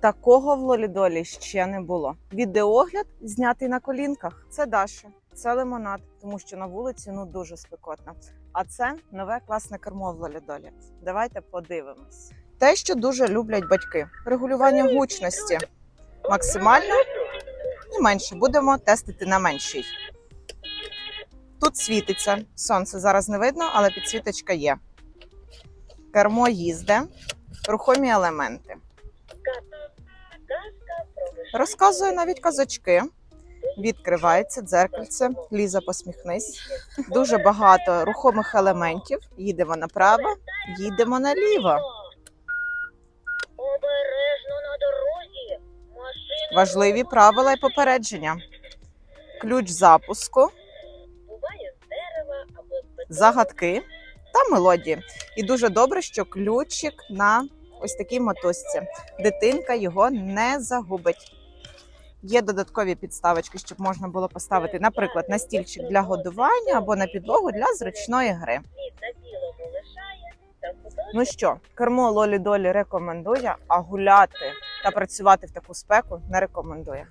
Такого в Лолідолі ще не було. Відеогляд знятий на колінках. Це Даша, це лимонад, тому що на вулиці ну дуже спекотно. А це нове класне кермо в Лолідолі. Давайте подивимось. Те, що дуже люблять батьки: регулювання гучності максимально і менше. Будемо тестити на меншій. Тут світиться. Сонце зараз не видно, але підсвіточка є. Кермо їзде, рухомі елементи. Розказує навіть казочки. Відкривається дзеркальце. Ліза, посміхнись. Дуже багато рухомих елементів. Їдемо направо, їдемо наліво. Обережно на дорозі. Важливі правила і попередження. Ключ запуску, загадки та мелодії. І дуже добре, що ключик на ось такій мотузці. Дитинка його не загубить. Є додаткові підставочки, щоб можна було поставити, наприклад, на стільчик для годування або на підлогу для зручної гри. Ну що, кермо Лолі Долі рекомендує, а гуляти та працювати в таку спеку не рекомендує.